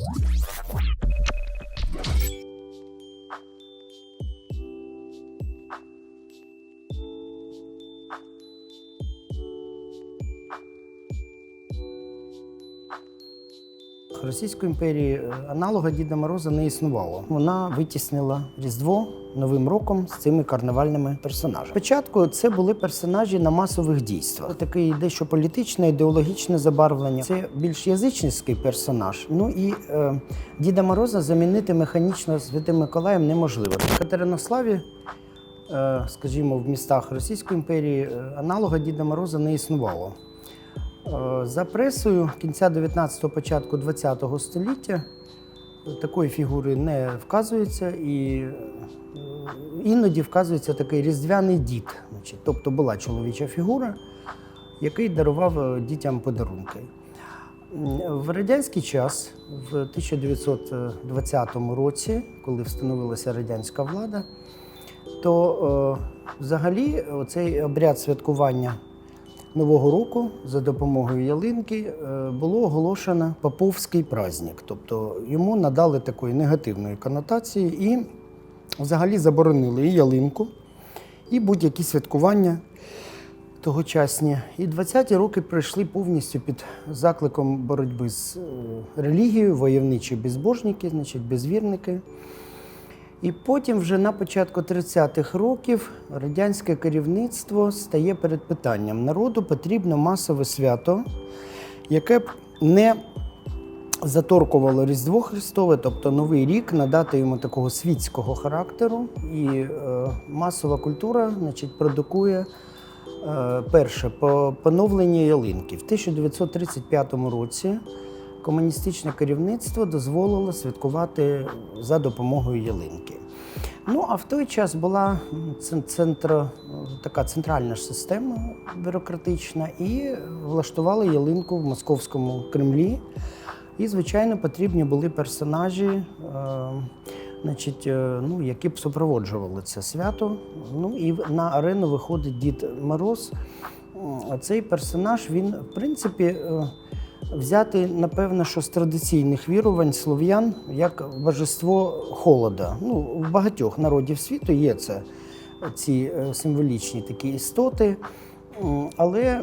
Thank you. Російської імперії е, аналога Діда Мороза не існувало. Вона витіснила Різдво Новим роком з цими карнавальними персонажами. Спочатку це були персонажі на масових дійствах. Такий дещо політичне, ідеологічне забарвлення. Це більш язичницький персонаж. Ну і е, Діда Мороза замінити механічно Святим Миколаєм неможливо. В Катеринославі, е, скажімо, в містах Російської імперії е, аналога Діда Мороза не існувало. Е, За пресою кінця 19-го, початку 20-го століття такої фігури не вказується, і е, іноді вказується такий різдвяний дід. Тобто була чоловіча фігура, який дарував е, дітям подарунки. В радянський час, в 1920 році, коли встановилася радянська влада, то взагалі цей обряд святкування Нового року за допомогою ялинки е, було оголошено Поповський праздник. Тобто йому надали такої негативної конотації і взагалі заборонили і ялинку, і будь-які святкування тогочасні. І 20-ті роки пройшли повністю під закликом боротьби з е, релігією, войовничі безбожники, значить безвірники. І потім, вже на початку 30-х років, радянське керівництво стає перед питанням: народу потрібно масове свято, яке б не заторкувало Різдво Христове, тобто Новий рік, надати йому такого світського характеру. І е, масова культура значить, продукує е, перше по- поновлення ялинки. В 1935 році комуністичне керівництво дозволило святкувати за допомогою ялинки. Ну, а в той час була м, цен- центро, така центральна ж система бюрократична, і влаштували ялинку в московському Кремлі. І, звичайно, потрібні були персонажі, е, значить, е, ну, які б супроводжували це свято. Ну і на арену виходить Дід Мороз. Цей персонаж, він, в принципі, е, взяти, напевно, що з традиційних вірувань слов'ян як божество холода. Ну, в багатьох народів світу є це ці е, символічні такі істоти. Але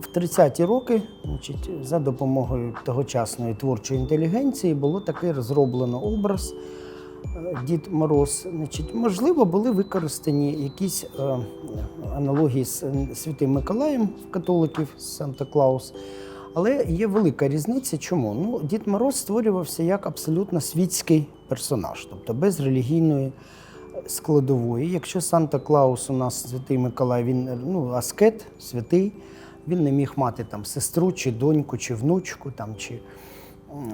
в 30-ті роки, значить, за допомогою тогочасної творчої інтелігенції, було таке розроблено образ е, Дід Мороз. Значить, можливо, були використані якісь е, аналогії з Святим Миколаєм католиків Санта-Клаус. Але є велика різниця. Чому? Ну, Дід Мороз створювався як абсолютно світський персонаж, тобто без релігійної складової. Якщо Санта-Клаус у нас святий Миколай, він ну, аскет, святий, він не міг мати там сестру, чи доньку, чи внучку, там, чи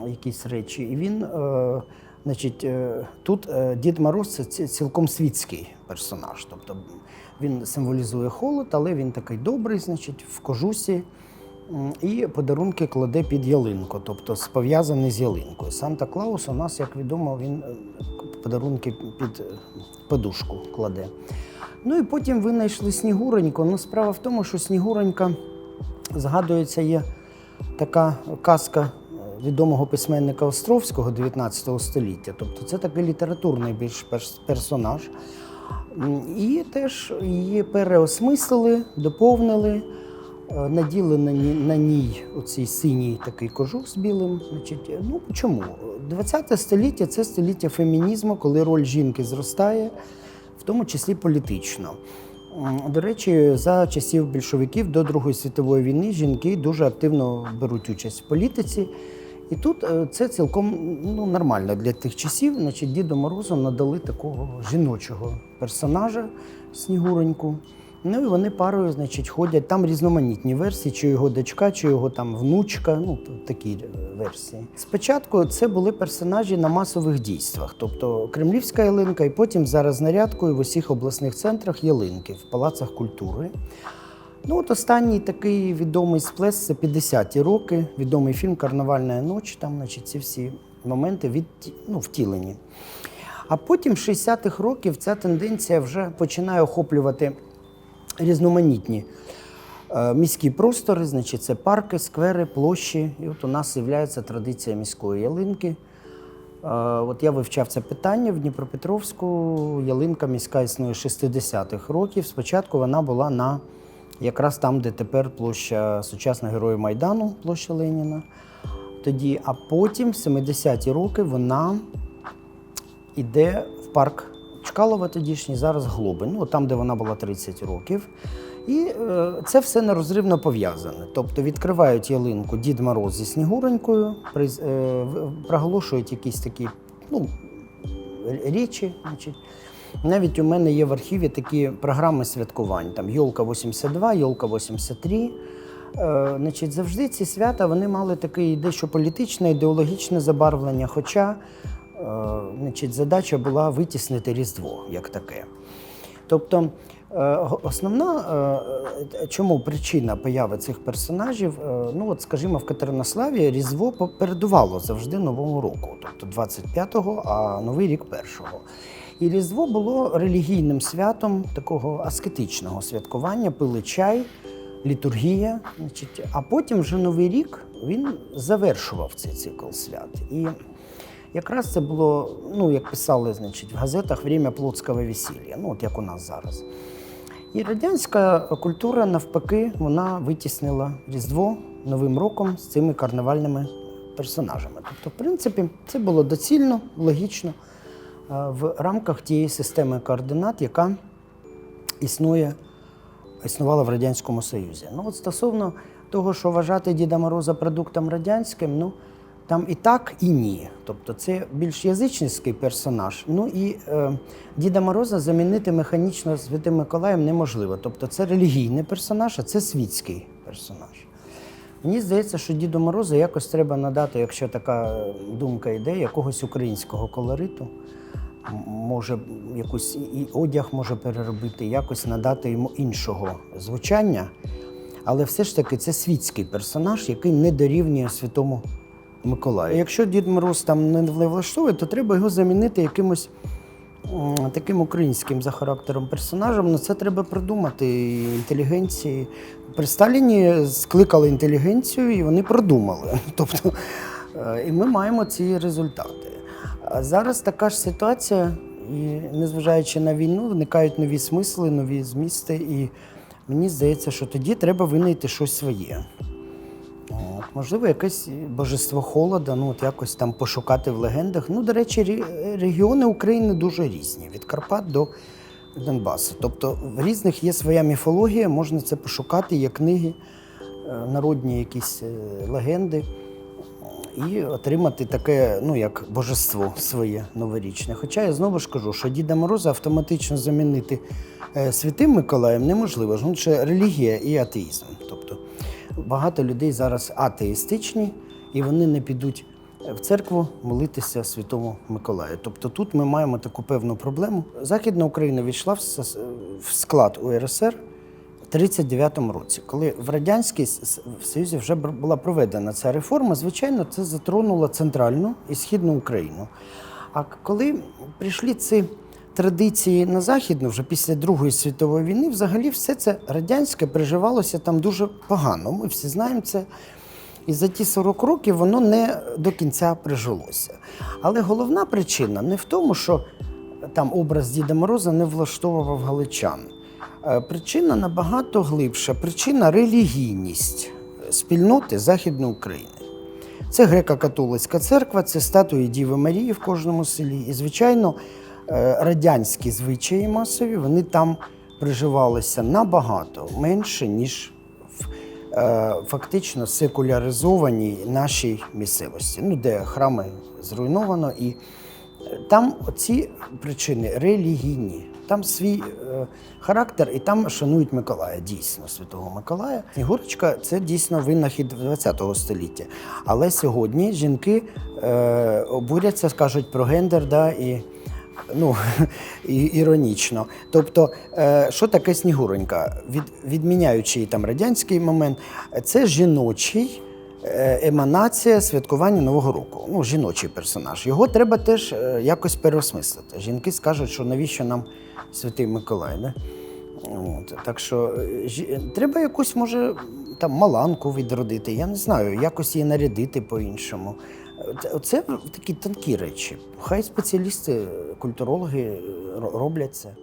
якісь речі. І він, е, значить, е, тут е, Дід Мороз це цілком світський персонаж. Тобто він символізує холод, але він такий добрий, значить, в кожусі. І подарунки кладе під ялинку, тобто пов'язаний з ялинкою. Санта Клаус у нас, як відомо, він е, подарунки під е, подушку кладе. Ну і потім винайшли Снігуреньку. Ну, справа в тому, що Снігуренька, згадується, є така казка е, відомого письменника Островського 19 століття. Тобто це такий літературний більш персонаж. І теж її переосмислили, доповнили, е, наділи на ній, оцей синій такий кожух з білим. Значить, е, ну чому? 20 століття це століття фемінізму, коли роль жінки зростає, в тому числі політично. До речі, за часів більшовиків до Другої світової війни жінки дуже активно беруть участь в політиці. І тут е, це цілком ну, нормально для тих часів. Значить, Діду Морозу надали такого жіночого персонажа Снігуреньку. Ну і вони парою, значить, ходять. Там різноманітні версії, чи його дочка, чи його там внучка. Ну, такі е, версії. Спочатку це були персонажі на масових дійствах, тобто Кремлівська ялинка, і потім зараз нарядкою в усіх обласних центрах ялинки в палацах культури. Ну, от останній такий відомий сплеск це 50-ті роки, відомий фільм Карнавальна ніч, там, значить, ці всі моменти від, ну, втілені. А потім, 60-х років, ця тенденція вже починає охоплювати різноманітні Е, Міські простори, значить, це парки, сквери, площі. І от у нас з'являється традиція міської ялинки. Е, От я вивчав це питання в Дніпропетровську. Ялинка міська існує 60-х років. Спочатку вона була на якраз там, де тепер площа сучасного героя Майдану, площа Леніна. Тоді, а потім, в 70-ті роки, вона йде в парк Чкалова тодішній, зараз Глобин, ну, там, де вона була 30 років. І е, це все нерозривно пов'язане. Тобто відкривають ялинку Дід Мороз зі Снігуронькою, приз- е, проголошують якісь такі ну, речі. Значить. Навіть у мене є в архіві такі програми святкувань, там Йолка 82, Йолка 83. Е, значить, завжди ці свята вони мали таке дещо політичне, ідеологічне забарвлення. Хоча значить, задача була витіснити Різдво як таке. Тобто, е, основна е, е, чому причина появи цих персонажів, е, ну от скажімо, в Катеринославі Різдво попередувало завжди Новому року, тобто 25-го, а Новий рік першого. І Різдво було релігійним святом такого аскетичного святкування, пили чай, літургія. Значить, а потім вже Новий рік він завершував цей цикл свят. І Якраз це було, ну як писали, значить, в газетах «Время плотського весілля, ну от як у нас зараз. І радянська культура, навпаки, вона витіснила Різдво Новим роком з цими карнавальними персонажами. Тобто, в принципі, це було доцільно, логічно е, в рамках тієї системи координат, яка існує, існувала в Радянському Союзі. Ну, от стосовно того, що вважати Діда Мороза продуктом радянським, ну там і так, і ні. Тобто це більш язичницький персонаж. Ну і е, Діда Мороза замінити механічно Святим Миколаєм неможливо. Тобто це релігійний персонаж, а це світський персонаж. Мені здається, що Діду Морозу якось треба надати, якщо така е, думка йде, якогось українського колориту. Може, якусь і- і одяг може переробити, якось надати йому іншого звучання. Але все ж таки це світський персонаж, який не дорівнює святому Миколаю. Якщо Дід Мороз там не влаштовує, то треба його замінити якимось таким українським за характером персонажем. Ну це треба придумати інтелігенції. При Сталіні скликали інтелігенцію і вони продумали. Тобто, е, і ми маємо ці результати. А зараз така ж ситуація, і незважаючи на війну, виникають нові смисли, нові змісти. І мені здається, що тоді треба винайти щось своє. Можливо, якесь божество холода, ну от якось там пошукати в легендах. Ну, до речі, регіони України дуже різні, від Карпат до Донбасу. Тобто в різних є своя міфологія, можна це пошукати, є книги, е, народні якісь е, легенди, і отримати таке, ну як божество своє новорічне. Хоча я знову ж кажу, що Діда Мороза автоматично замінити е, святим Миколаєм неможливо. ж, Ну, це релігія і атеїзм. Тобто багато людей зараз атеїстичні, і вони не підуть в церкву молитися Святому Миколаю. Тобто тут ми маємо таку певну проблему. Західна Україна війшла в склад УРСР 39-му році, коли в Радянській Союзі вже була проведена ця реформа, звичайно, це затронуло центральну і східну Україну. А коли прийшли ці традиції на західну, вже після Другої світової війни, взагалі все це радянське переживалося там дуже погано. Ми всі знаємо це. І за ті 40 років воно не до кінця прижилося. Але головна причина не в тому, що там образ Діда Мороза не влаштовував галичан. Е, Причина набагато глибша. Причина релігійність спільноти Західної України. Це греко-католицька церква, це статуї Діви Марії в кожному селі. І, звичайно, е, радянські звичаї масові вони там приживалися набагато менше, ніж в е, фактично секуляризованій нашій місцевості, ну, де храми зруйновано. І там ці причини релігійні. Там свій е, характер, і там шанують Миколая, дійсно, Святого Миколая. Снігурочка це дійсно винахід ХХ століття. Але сьогодні жінки е, обуряться, скажуть про гендер, да, і ну, і, іронічно. Тобто, е, що таке Снігуронька? Від, відміняючи там радянський момент, це жіночий е, еманація святкування Нового року. Ну, жіночий персонаж. Його треба теж е, якось переосмислити. Жінки скажуть, що навіщо нам Святий Миколай. Да? От, так що ж... треба якусь, може, там маланку відродити, я не знаю, якось її нарядити по-іншому. Це- Це такі тонкі речі. Хай спеціалісти, культурологи е, роблять це.